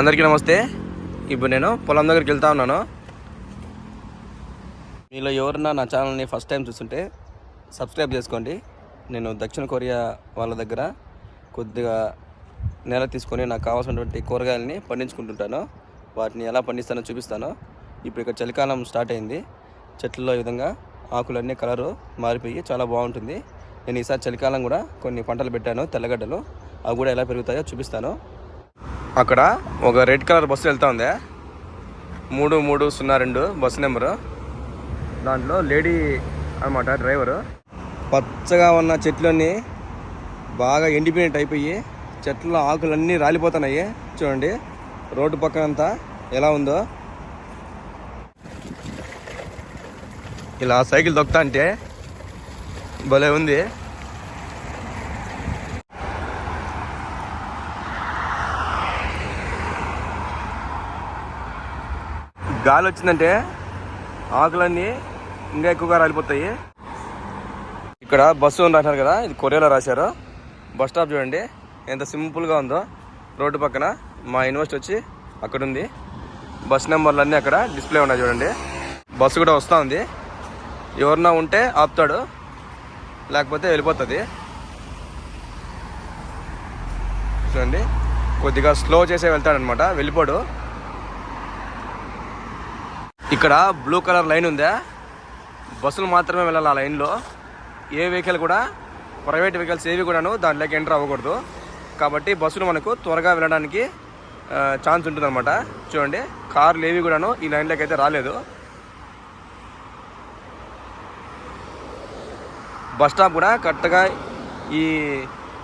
అందరికీ నమస్తే. ఇప్పుడు నేను పొలం దగ్గరికి వెళ్తా ఉన్నాను. మీలో ఎవరన్నా నా ఛానల్ని ఫస్ట్ టైం చూస్తుంటే సబ్స్క్రైబ్ చేసుకోండి. నేను దక్షిణ కొరియా వాళ్ళ దగ్గర కొద్దిగా నేల తీసుకొని నాకు కావాల్సినటువంటి కూరగాయలని పండించుకుంటుంటాను. వాటిని ఎలా పండిస్తానో చూపిస్తాను. ఇప్పుడు ఇక్కడ చలికాలం స్టార్ట్ అయింది. చెట్లలో ఈ విధంగా ఆకులన్నీ కలరు మారిపోయి చాలా బాగుంటుంది. నేను ఈసారి చలికాలం కూడా కొన్ని పంటలు పెట్టాను తెల్లగడ్డలు. అవి కూడా ఎలా పెరుగుతాయో చూపిస్తాను. అక్కడ ఒక రెడ్ కలర్ బస్సు వెళ్తా ఉంది. మూడు మూడు సున్నా రెండు బస్సు నెంబరు. దాంట్లో లేడీ అన్నమాట డ్రైవరు. పచ్చగా ఉన్న చెట్లన్నీ బాగా ఎండిపోయినట్టు అయిపోయి చెట్ల ఆకులన్నీ రాలిపోతున్నాయి. చూడండి రోడ్డు పక్కన అంతా ఎలా ఉందో. ఇలా సైకిల్ దొక్కుతా అంటే భలే ఉంది. గాలి వచ్చిందంటే ఆకులన్నీ ఇంకా ఎక్కువగా రాలిపోతాయి. ఇక్కడ బస్సు ఉంది అంటున్నారు కదా ఇది కొరియాలో రాశారు. బస్ స్టాప్ చూడండి ఎంత సింపుల్గా ఉందో. రోడ్డు పక్కన మా యూనివర్సిటీ వచ్చి అక్కడ ఉంది బస్ నెంబర్లు అన్నీ అక్కడ డిస్ప్లే ఉన్నాయి చూడండి. బస్సు కూడా వస్తూ ఉంది. ఎవరన్నా ఉంటే ఆపుతాడు లేకపోతే వెళ్ళిపోతుంది. చూడండి కొద్దిగా స్లో చేసే వెళ్తాడనమాట వెళ్ళిపోడు. ఇక్కడ బ్లూ కలర్ లైన్ ఉందా? బస్సులు మాత్రమే వెళ్ళాలి ఆ లైన్లో ఏ వెహికల్ కూడా ప్రైవేట్ వెహికల్స్ ఏవి కూడాను దాంట్లోకి ఎంటర్ అవ్వకూడదు. కాబట్టి బస్సులు మనకు త్వరగా వెళ్ళడానికి ఛాన్స్ ఉంటుందన్నమాట. చూడండి కార్లు ఏవి కూడాను ఈ లైన్లోకి అయితే రాలేదు. బస్ స్టాప్ కూడా కరెక్ట్గా ఈ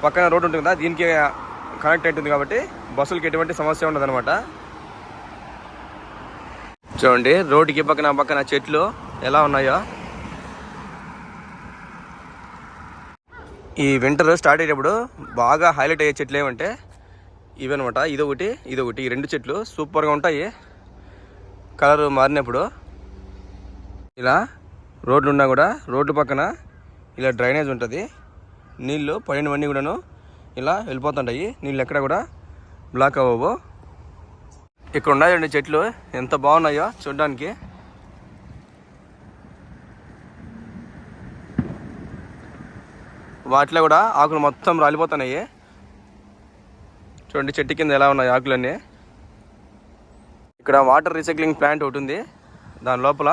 పక్కన రోడ్డు ఉంటుంది కదా దీనికి కనెక్ట్ అవుతుంది కాబట్టి బస్సులకి ఎటువంటి సమస్య ఉండదన్నమాట. చూడండి రోడ్డుకి పక్కన పక్కన చెట్లు ఎలా ఉన్నాయో. ఈ వింటర్ స్టార్ట్ అయ్యేటప్పుడు బాగా హైలైట్ అయ్యే చెట్లు ఏమంటే ఇవన్నమాట. ఇదొకటి ఇదొకటి ఈ రెండు చెట్లు సూపర్గా ఉంటాయి. కలర్ మారినప్పుడు ఇలా రోడ్లు ఉన్నా కూడా రోడ్డు పక్కన ఇలా డ్రైనేజ్ ఉంటుంది. నీళ్ళు పడినవన్నీ కూడాను ఇలా వెళ్ళిపోతుంటాయి. నీళ్ళు ఎక్కడ కూడా బ్లాక్ అవ్వవు. ఇక్కడ ఉన్నాయండి చెట్లు. ఎంత బాగున్నాయో చూడడానికి. వాటిలో కూడా ఆకులు మొత్తం రాలిపోతున్నాయి. చూడండి చెట్టు కింద ఎలా ఉన్నాయి ఆకులన్నీ. ఇక్కడ వాటర్ రీసైక్లింగ్ ప్లాంట్ ఒకటి ఉంది. దాని లోపల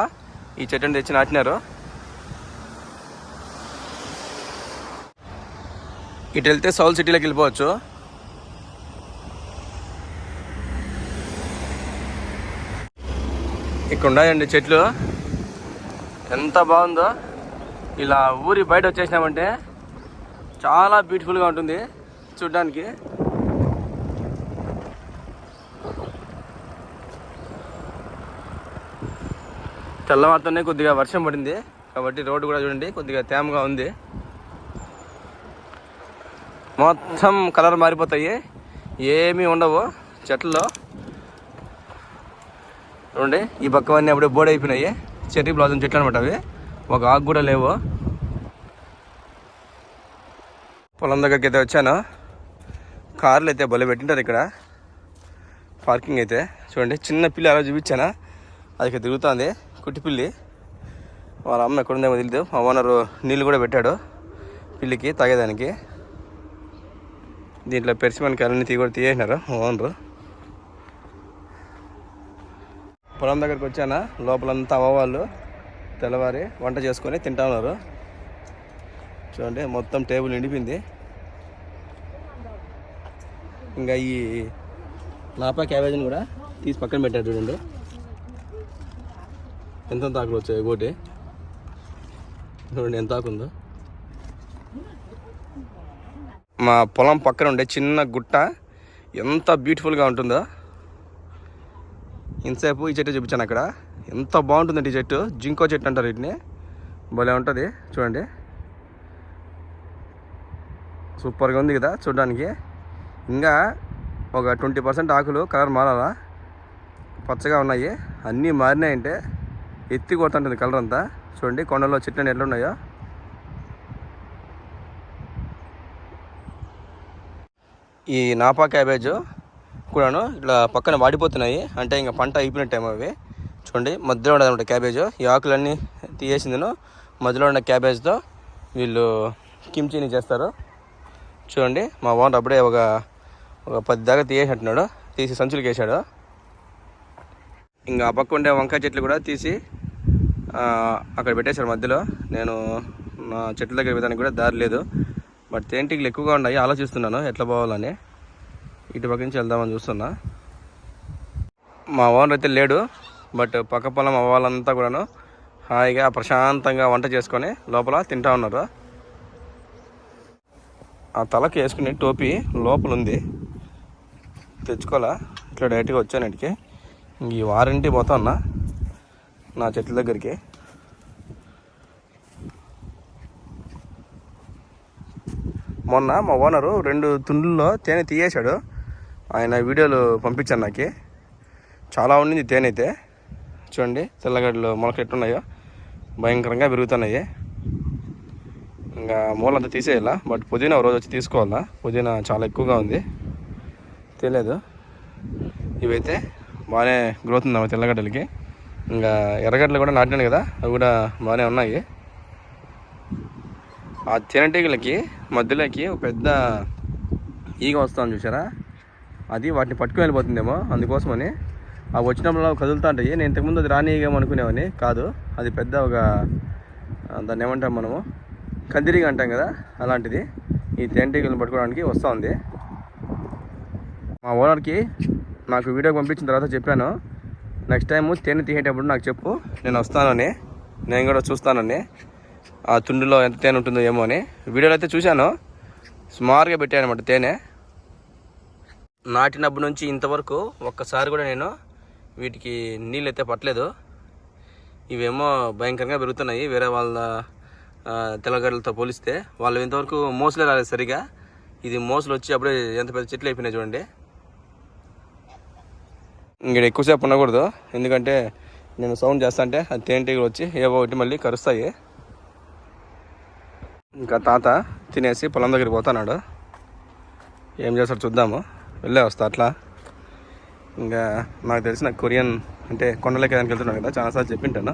ఈ చెట్టుని తెచ్చి నాటినారు. ఇటు వెళ్తే సౌల్ సిటీలోకి వెళ్ళిపోవచ్చు. ఇక్కడ ఉన్నాయండి చెట్లు. ఎంత బాగుందో. ఇలా ఊరి బయట వచ్చేసినామంటే చాలా బ్యూటిఫుల్గా ఉంటుంది చూడ్డానికి. తెల్లవారుతోనే కొద్దిగా వర్షం పడింది. కాబట్టి రోడ్డు కూడా చూడండి కొద్దిగా తేమగా ఉంది. మొత్తం కలర్ మారిపోతాయి. ఏమీ ఉండవు చెట్లలో. చూడండి ఈ పక్కవన్నీ అప్పుడే బోర్డు అయిపోయినాయి. చెర్రీ బ్లాజం చెట్లు అనమాట అవి. ఒక ఆకు కూడా లేవు. పొలం దగ్గరికి అయితే వచ్చాను. కార్లు అయితే భలే పెట్టింటారు ఇక్కడ. పార్కింగ్ అయితే. చూడండి చిన్న పిల్లి అలా చూపించానా? అది ఇక్కడ తిరుగుతుంది. కుట్టి పిల్లి. వాళ్ళ అమ్మ ఎక్కడుందేమో తెలియదు మా ఓనరు నీళ్ళు కూడా పెట్టాడు. పిల్లికి తాగేదానికి. దీంట్లో పెరిసిమన్కి అన్ని తీ కూడా తీసేసినారు మా ఓనరు. పొలం దగ్గరకు వచ్చానా? లోపలంతా అవ్వవాళ్ళు తెల్లవారి వంట చేసుకొని తింటా ఉన్నారు. చూడండి మొత్తం టేబుల్ నిండిపోయింది. ఇంకా ఈ లాపా క్యాబేజీని కూడా తీసి పక్కన పెట్టారు చూడండి. ఎంత ఆకులు వచ్చాయి ఒకటి. చూడండి ఎంత ఆకుందో మా పొలం పక్కన ఉండే చిన్న గుట్ట ఎంత బ్యూటిఫుల్గా ఉంటుందో. ఇంతసేపు ఈ చెట్టు చూపించాను అక్కడ. ఎంత బాగుంటుందండి ఈ చెట్టు. జింకో చెట్టు అంటారు వీటిని. భలే ఉంటుంది. చూడండి. సూపర్గా ఉంది కదా చూడడానికి. ఇంకా ఒక ట్వంటీ పర్సెంట్ ఆకులు కలర్ మారాలా? పచ్చగా ఉన్నాయి. అన్నీ మారినాయంటే ఎత్తి కొడుతుంటుంది కలర్ అంతా. చూడండి కొండలో చెట్లు ఎట్లా ఉన్నాయో. ఈ నాపా క్యాబేజ్ కూడాను ఇట్లా పక్కన వాడిపోతున్నాయి. అంటే ఇంకా పంట అయిపోయినట్టేమో అవి. చూడండి మధ్యలో ఉండదు క్యాబేజ్ ఈ ఆకులన్నీ తీయేసిందను మధ్యలో ఉన్న క్యాబేజ్తో వీళ్ళు కిమ్చీని చేస్తారు. చూడండి మా ఓనర్ అప్పుడే ఒక ఒక పది దాకా తీసేసినట్టున్నాడు. తీసి సంచులకి వేసాడు ఇంకా ఆ పక్క ఉండే వంకాయ చెట్లు కూడా తీసి అక్కడ పెట్టేశారు మధ్యలో. నేను నా చెట్ల దగ్గర విధానికి కూడా దారి లేదు. బట్ తేనెటీగలు ఎక్కువగా ఉన్నాయి. ఆలోచిస్తున్నాను ఎట్లా పోవాలని. ఇటు పక్క నుంచి వెళ్దామని చూస్తున్నా. మా ఓనర్ అయితే లేడు బట్ పక్క పొలం అవ్వాలంతా కూడాను హాయిగా ప్రశాంతంగా వంట చేసుకొని లోపల తింటా ఉన్నారు. ఆ తలకు వేసుకునే టోపీ లోపల ఉంది తెచ్చుకోవాలా? ఇట్లా డైరెక్ట్గా వచ్చాను ఇంటికి. ఈ వారంటీ పోతా ఉన్నా నా చెట్ల దగ్గరికి. మొన్న మా ఓనరు రెండు తుండ్లలో తేనె తీయేశాడు. ఆయన వీడియోలు పంపించాను నాకు. చాలా ఉండింది తేనె అయితే. చూడండి తెల్లగడ్డలు మొలక ఎట్టున్నాయో. భయంకరంగా పెరుగుతున్నాయి ఇంకా మూలంతా తీసేయాలా? బట్ పుదీనా రోజు వచ్చి తీసుకోవాలా? పుదీనా చాలా ఎక్కువగా ఉంది. తెలియదు ఇవైతే బాగానే గ్రోత్ ఉంది తెల్లగడ్డలకి. ఇంకా ఎర్రగడ్డలు కూడా నాటినాను కదా అవి కూడా బాగానే ఉన్నాయి. ఆ తేనెటీగలకి మధ్యలోకి ఒక పెద్ద ఈగ వస్తాను చూసారా? అది వాటిని పట్టుకుని వెళ్ళిపోతుందేమో అందుకోసమని. అవి వచ్చినప్పుడు కదులుతూ ఉంటాయి నేను ఇంతకుముందు అది రానియగేమో అనుకునేవని కాదు అది పెద్ద ఒక దాన్ని ఏమంటాం మనము? కందిరిగా అంటాం కదా అలాంటిది. ఈ తేనెటీగలను పట్టుకోవడానికి వస్తూ ఉంది మా ఓనర్కి నాకు వీడియో పంపించిన తర్వాత చెప్పాను. నెక్స్ట్ టైం తేనె తీసేటప్పుడు నాకు చెప్పు నేను వస్తానని. నేను కూడా చూస్తానని. ఆ తుండులో ఎంత తేనె ఉంటుందో ఏమో అని. వీడియోలో అయితే చూశాను. సుమారుగా పెట్టాను అనమాట తేనె. నాటినప్పటి నుంచి ఇంతవరకు ఒక్కసారి కూడా నేను వీటికి నీళ్ళు అయితే పట్టలేదు. ఇవేమో భయంకరంగా పెరుగుతున్నాయి. వేరే వాళ్ళ తెల్లగడ్డలతో పోలిస్తే వాళ్ళు ఇంతవరకు మోసలే రాలేదు సరిగా. ఇది మోసలు వచ్చి అప్పుడే ఎంత పెద్ద చెట్లు అయిపోయినాయి చూడండి. ఇంకా ఎక్కువసేపు ఉండకూడదు. ఎందుకంటే నేను సౌండ్ చేస్తా అంటే అది తేనెటీగలు వచ్చి ఏవో ఒకటి మళ్ళీ కరుస్తాయి. ఇంకా తాత తినేసి పొలం దగ్గరికి పోతున్నాడు. ఏం చేస్తాడు చూద్దాము. వెళ్ళే వస్తా అట్లా. ఇంకా నాకు తెలిసిన కొరియన్ అంటే కొండలకి దానికి వెళ్తున్నాను కదా చాలాసార్లు చెప్పింటాను.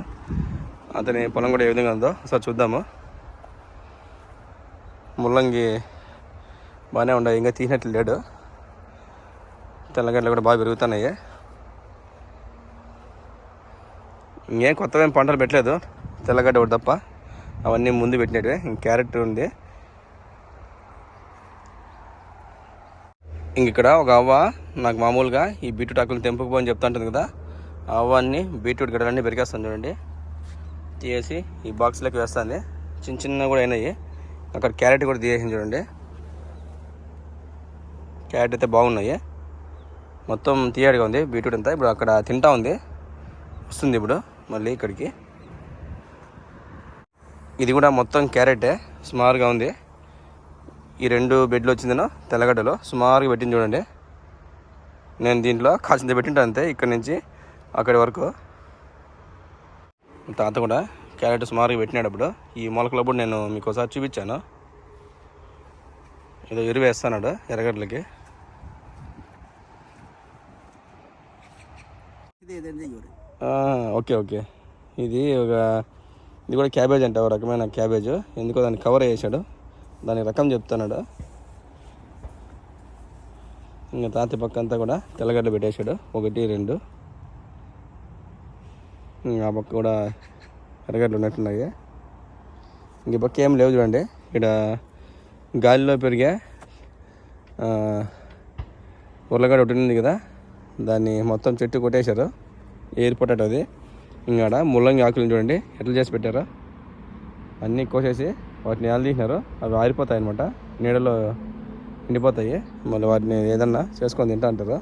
అతని పొలం కూడా ఏ విధంగా ఉందో ఒకసారి చూద్దాము. ముల్లంగి బాగానే ఉన్నాయి ఇంకా తీసినట్లు లేడు. తెల్లగడ్డలు కూడా బాగా పెరుగుతున్నాయి. ఇంకేం కొత్తవేం పంటలు పెట్టలేదు. తెల్లగడ్డ ఒకటి తప్ప. అవన్నీ ముందు పెట్టినట్టువే ఇంక క్యారెట్ ఉంది. ఇంక ఇక్కడ ఒక అవ్వ నాకు మామూలుగా ఈ బీట్రూట్ ఆకులు తెంపుకుపోని చెప్తా ఉంటుంది కదా ఆ అవ్వన్ని బీట్రూట్ గిడలన్నీ పెరిగేస్తాను చూడండి. తీసేసి ఈ బాక్స్లోకి వేస్తుంది చిన్న చిన్న కూడా అయినాయి. అక్కడ క్యారెట్ కూడా తీసేసింది చూడండి. క్యారెట్ అయితే బాగున్నాయి. మొత్తం తీయడిగా ఉంది. బీట్రూట్ అంతా ఇప్పుడు అక్కడ తింటా ఉంది. వస్తుంది ఇప్పుడు మళ్ళీ ఇక్కడికి. ఇది కూడా మొత్తం క్యారెటే. సుమారుగా ఉంది. ఈ రెండు బెడ్లు వచ్చిందనో తెల్లగడ్డలో. సుమారుగా పెట్టింది చూడండి. నేను దీంట్లో కాసింత పెట్టింటాను అంతే ఇక్కడి నుంచి అక్కడి వరకు. తాత కూడా క్యారెట్ సుమారుగా పెట్టినాడు అప్పుడు. ఈ మొలకలు కూడా నేను మీకు ఒకసారి చూపించాను. ఏదో ఎరువు వేస్తున్నాడు ఎర్రగడ్డలకి. Okay okay. ఇది ఒక ఇది కూడా క్యాబేజ్ అంట ఒక రకమైన క్యాబేజ్. ఎందుకో దాన్ని కవర్ చేశాడు. దాని రకం చెప్తున్నాడు. ఇంకా తాతి పక్క అంతా కూడా తెల్లగడ్డ పెట్టేశాడు. ఒకటి రెండు. ఆ పక్క కూడా ఎర్రగడ్డలు ఉన్నట్టున్నాయి. ఇంక పక్క ఏం లేవు చూడండి. ఇక్కడ గాలిలో పెరిగే ఉర్లగడ్డ ఒకటి ఉంది కదా దాన్ని మొత్తం చెట్టు కొట్టేశారు. ఎయిర్ పొటాటో అది ఇంకాడ ముల్లంగి ఆకులు చూడండి. ఎట్లా చేసి పెట్టారు. అన్నీ కోసేసి వాటిని ఎలా తీసినారు అవి ఆరిపోతాయి అనమాట నీడలో ఎండిపోతాయి. మళ్ళీ వాటిని ఏదన్నా చేసుకొని తింటా అంటారు.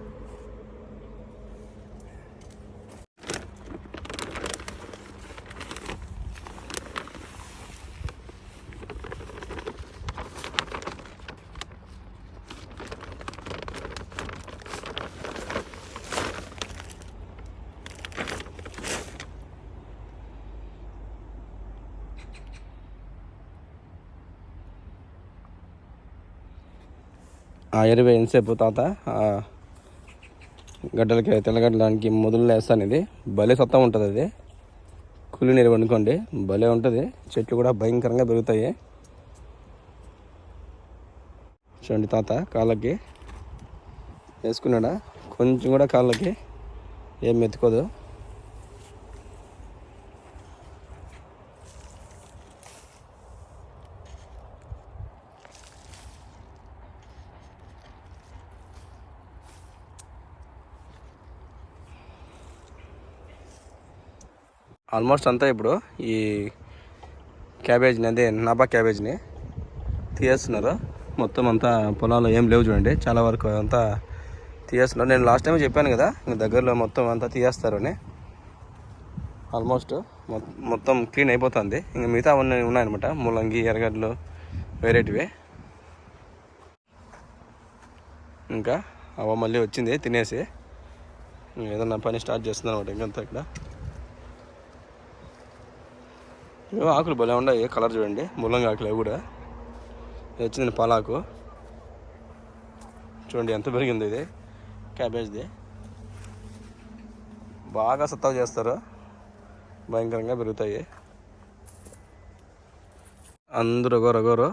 ఎరువు ఎంతసేపు తాత గడ్డలకి తెల్లగడ్డడానికి మొదలు వేస్తాను ఇది. భలే సత్తా ఉంటుంది అది. కూలి నీరు వండుకోండి భలే ఉంటుంది. చెట్లు కూడా భయంకరంగా పెరుగుతాయి. చూడండి తాత కాళ్ళకి వేసుకున్నాడా? కొంచెం కూడా కాళ్ళకి ఏం మెతుకోదు. ఆల్మోస్ట్ అంతా ఇప్పుడు ఈ క్యాబేజ్ని అదే నాబా క్యాబేజ్ని తీయేస్తున్నారు మొత్తం అంతా పొలాల్లో ఏం లేవు చూడండి. చాలా వరకు అంతా తీయేస్తున్నారు నేను లాస్ట్ టైం చెప్పాను కదా ఇంకా దగ్గరలో మొత్తం అంతా తీయేస్తారు అని. ఆల్మోస్ట్ మొత్తం క్లీన్ అయిపోతుంది. ఇంకా మిగతా అవన్నీ ఉన్నాయన్నమాట. ముల్లంగి ఎర్రగడ్డలు వేరేటివి. ఇంకా అవ మళ్ళీ వచ్చింది తినేసి. ఏదన్నా పని స్టార్ట్ చేస్తుంది అనమాట ఇంకంతా ఇక్కడ ఏవో ఆకులు భలే ఉన్నాయి కలర్ చూడండి. ముల్లంగి ఆకులు అవి కూడా. వచ్చింది పాలాకు. చూడండి ఎంత పెరిగింది ఇది క్యాబేజ్ది. బాగా సత్తా చేస్తారు. భయంకరంగా పెరుగుతాయి. అందరూ ఒకరు ఒకరు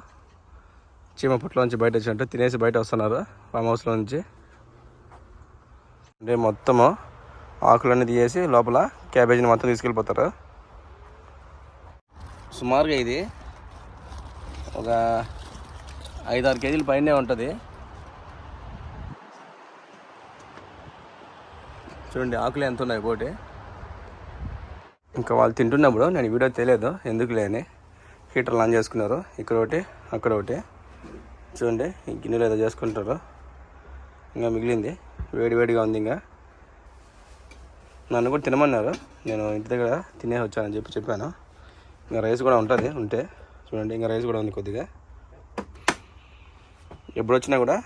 చీమ పుట్లోంచి బయట వచ్చినట్టు తినేసి బయట వస్తున్నారు ఫామ్ హౌస్లో నుంచి. అంటే మొత్తము ఆకులన్నీ తీసేసి లోపల క్యాబేజీని మొత్తం తీసుకెళ్ళిపోతారు. సుమారుగా ఇది. ఒక ఐదారు కేజీల పైనే ఉంటుంది. చూడండి ఆకులు ఎంత ఉన్నాయి ఒకటి ఇంకా వాళ్ళు తింటున్నప్పుడు నేను వీడియో తెలియదు ఎందుకు లేని. హీటర్ ఆన్ చేసుకున్నారు ఇక్కడ ఒకటి అక్కడ ఒకటి. చూడండి ఈ గిన్నెలు ఏదో చేసుకుంటారు. ఇంకా మిగిలింది వేడి వేడిగా ఉంది ఇంకా. నన్ను కూడా తినమన్నారు నేను ఇంటి దగ్గర తినే వచ్చానని చెప్పి చెప్పాను. ఇంకా రైస్ కూడా ఉంటుంది ఉంటే చూడండి ఇంకా రైస్ కూడా ఉంది కొద్దిగా. ఎప్పుడు వచ్చినా కూడా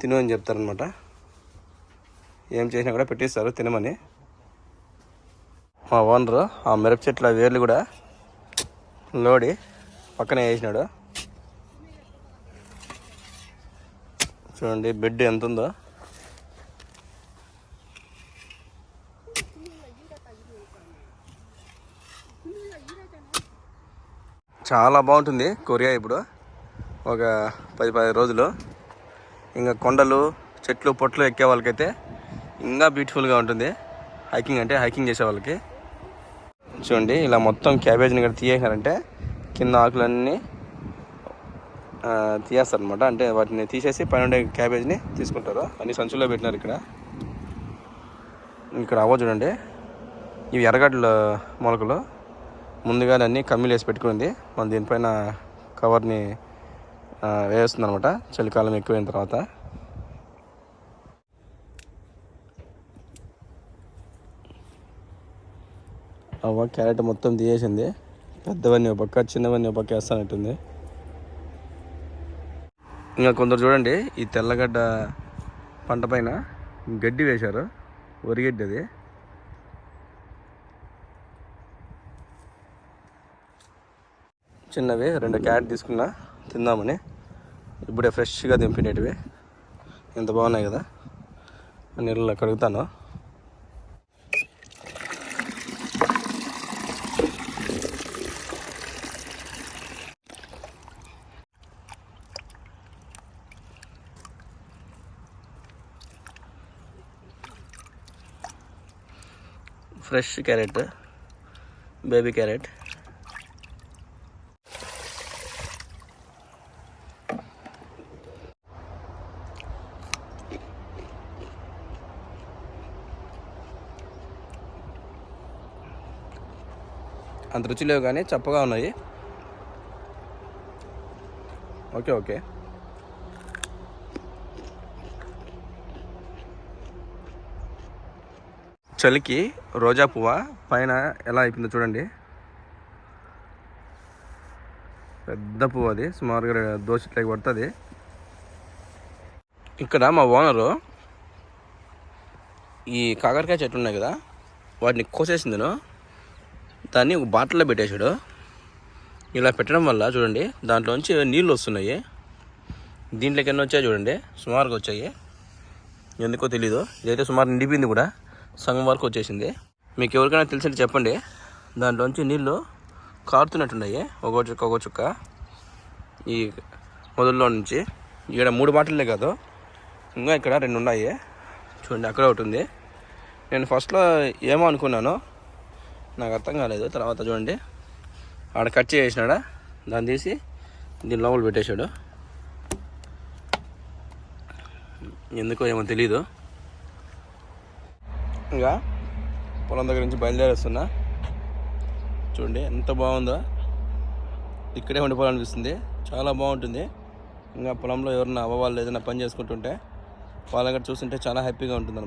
తిను అని చెప్తారనమాట ఏం చేసినా కూడా పెట్టిస్తారు తినమని. మా ఓనరు ఆ మిరప చెట్ల వేర్లు కూడా లోడి పక్కనే వేసినాడు. చూడండి బెడ్ ఎంత ఉందో చాలా బాగుంటుంది కొరియా ఇప్పుడు. ఒక పది పది రోజులు. ఇంకా కొండలు చెట్లు పొట్లు ఎక్కే వాళ్ళకైతే ఇంకా బ్యూటిఫుల్గా ఉంటుంది. హైకింగ్ అంటే హైకింగ్ చేసే వాళ్ళకి. చూడండి ఇలా మొత్తం క్యాబేజ్ని ఇక్కడ తీసేసారంటే కింద ఆకులన్నీ తీయేస్తారు అనమాట అంటే వాటిని తీసేసి పైన ఉండే క్యాబేజ్ని తీసుకుంటారు. అన్ని సంచుల్లో పెట్టినారు ఇక్కడ. ఇక్కడ అవ్వ చూడండి. ఇవి ఎర్రగడ్డల మొలకలు. ముందుగానే అన్ని కమ్మీలు వేసి పెట్టుకుంది. మనం దీనిపైన కవర్ని వేస్తుంది అనమాట చలికాలం ఎక్కువైన తర్వాత. అవ్వ క్యారెట్ మొత్తం తీసేసింది పెద్దవన్నీ ఒక పక్క చిన్నవన్నీ ఒక పక్క వేస్తానట్టుంది. ఇంకా కొందరు చూడండి ఈ తెల్లగడ్డ పంట పైన గడ్డి వేశారు. వరిగడ్డి అది. చిన్నవి రెండు క్యారెట్ తీసుకున్నా తిందామని. ఇప్పుడే ఫ్రెష్గా దింపినవి ఎంత బాగున్నాయి కదా. నీళ్ళలో కడుగుతాను. Fresh carrot baby carrot. అంత రుచి లేవు కానీ చప్పగా ఉన్నాయి. Okay okay. చలికి రోజా పువ్వ? పైన ఎలా అయిపోయిందో చూడండి. పెద్ద పువ్వు అది. సుమారుగా దోషట్లకి పడుతుంది ఇక్కడ మా ఓనరు ఈ కాకరకాయ చెట్లు ఉన్నాయి కదా వాటిని కోసేసిందిను. దాన్ని ఒక బాటిల్లో పెట్టేశాడు. ఇలా పెట్టడం వల్ల చూడండి దాంట్లోంచి నీళ్ళు వస్తున్నాయి. దీంట్లోకి ఎన్ని వచ్చాయి చూడండి సుమారుగా వచ్చాయి. ఎందుకో తెలీదు. ఇదైతే సుమారు నిండిపోయింది కూడా. సగం వరకు వచ్చేసింది. మీకు ఎవరికైనా తెలిసింటే చెప్పండి. దాంట్లోంచి నీళ్ళు కారుతున్నట్టున్నాయి. ఒక్కో చుక్క ఒక్కో చుక్క. ఈ మొదల్లో నుంచి ఇక్కడ మూడు బాటిల్లే కాదు. ఇంకా ఇక్కడ రెండు ఉన్నాయి. చూడండి అక్కడ ఒకటి ఉంది. నేను ఫస్ట్లో ఏమో అనుకున్నాను. నాకు అర్థం కాలేదు. తర్వాత చూడండి. ఆడ కట్ చేసినాడా దాన్ని తీసి దీని లోపల పెట్టేశాడు. ఎందుకో ఏమో తెలీదు. ఇంకా పొలం దగ్గర నుంచి బయలుదేరేస్తున్నా. చూడండి ఎంత బాగుందో. ఇక్కడే ఉండిపోవాలనిపిస్తుంది. చాలా బాగుంటుంది. ఇంకా పొలంలో ఎవరన్నా అవ్వ వాళ్ళు ఏదైనా పని చేసుకుంటుంటే వాళ్ళ దగ్గర చూస్తుంటే చాలా హ్యాపీగా ఉంటుంది